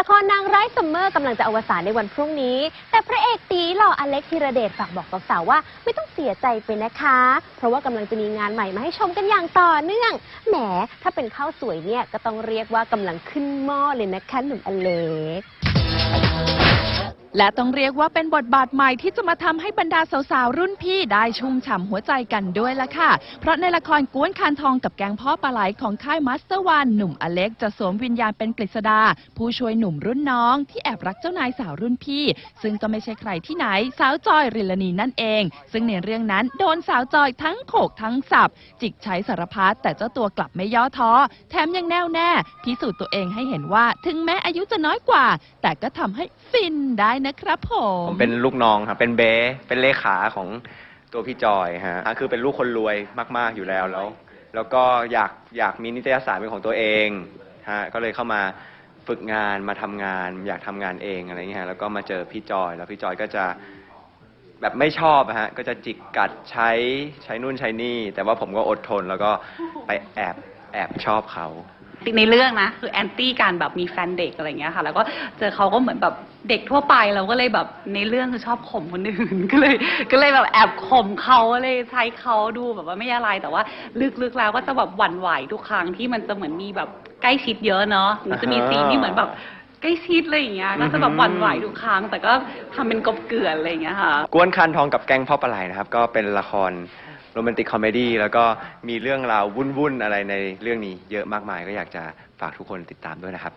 ละครนางร้ายซัมเมอร์กำลังจะอวสานในวันพรุ่งนี้ แต่พระเอกตีหล่ออเล็กธีรเดชฝากบอกสาวๆว่าไม่ต้องเสียใจไปนะคะ เพราะว่ากำลังจะมีงานใหม่มาให้ชมกันอย่างต่อเนื่อง แหม ถ้าเป็นข้าวสวยเนี่ยก็ต้องเรียกว่ากำลังขึ้นหม้อเลยนะคะหนุ่มอเล็ก และต้องเรียกว่าเป็นบทบาทใหม่ที่จะมาทำให้บรรดาสาวๆ รุ่นพี่ได้ชุ่มฉ่ำหัวใจกันด้วยละค่ะ เพราะในละครกวนคานทองกับแกงพ่อปลาไหลของค่ายมาสเตอร์วันหนุ่มอเล็กจะสวมวิญญาณเป็นกฤษดา ผู้ช่วยหนุ่มรุ่นน้อง ที่แอบรักเจ้านายสาวรุ่นพี่ ซึ่งก็ไม่ใช่ใครที่ไหน สาวจอยริลนีนั่นเอง ซึ่งในเรื่องนั้นโดนสาวจอยทั้งโขกทั้งสับ จิกใช้สารพัดแต่เจ้าตัวกลับไม่ย่อท้อแถมยังแน่วแน่พิสูจน์ตัวเองให้เห็นว่า ถึงแม้อายุจะน้อยกว่า แต่ก็ทำให้ฟินได้นะครับผมผมเป็นลูกน้องครับ เป็นเบเป็นเลขาของตัวพี่จอยฮะคือเป็นลูกคนรวยมาก ๆ อยู่แล้วแล้ว แล้วก็อยากอยากมีนิตยสารเป็นของตัวเองฮะก็เลยเข้ามาฝึกงานมาทำงาน อยากทำงานเองอะไรเงี้ยฮะแล้วก็มาเจอพี่จอย แล้วพี่จอยก็จะแบบไม่ชอบอะฮะก็จะจิกกัดใช้ใช้นู่นใช้นี่ แต่ว่าผมก็อดทนแล้วก็ไปแอบแอบชอบเขา ในเรื่องนะ คือแอนตี้การแบบมีแฟนเด็กอะไรอย่างเงี้ยค่ะ แล้วก็เจอเขาก็เหมือนแบบเด็กทั่วไปเราก็เลยแบบในเรื่องคือชอบข่มคนอื่น ก็เลย ก็เลยแบบแอบข่มเขาเลยใช้เขาดูแบบว่าไม่อะไร แต่ว่าลึกๆแล้วก็จะแบบหวั่นไหวทุกครั้งที่มันจะเหมือนมีแบบใกล้ชิดเยอะเนาะมันจะมีซีนที่เหมือนแบบใกล้ชิดอะไรอย่างเงี้ย ก็จะแบบหวั่นไหวทุกครั้ง แต่ก็ทำเป็นกบเกลื่อนอะไรอย่างเงี้ยค่ะ กวนคันทองกับแก๊งพ่อปลาไหลนะครับ ก็เป็นละคร โรแมนติกคอมเมดี้แล้วก็มีเรื่องราววุ่นๆอะไรในเรื่องนี้เยอะมากมายก็อยากจะฝากทุกคนติดตามด้วยนะครับ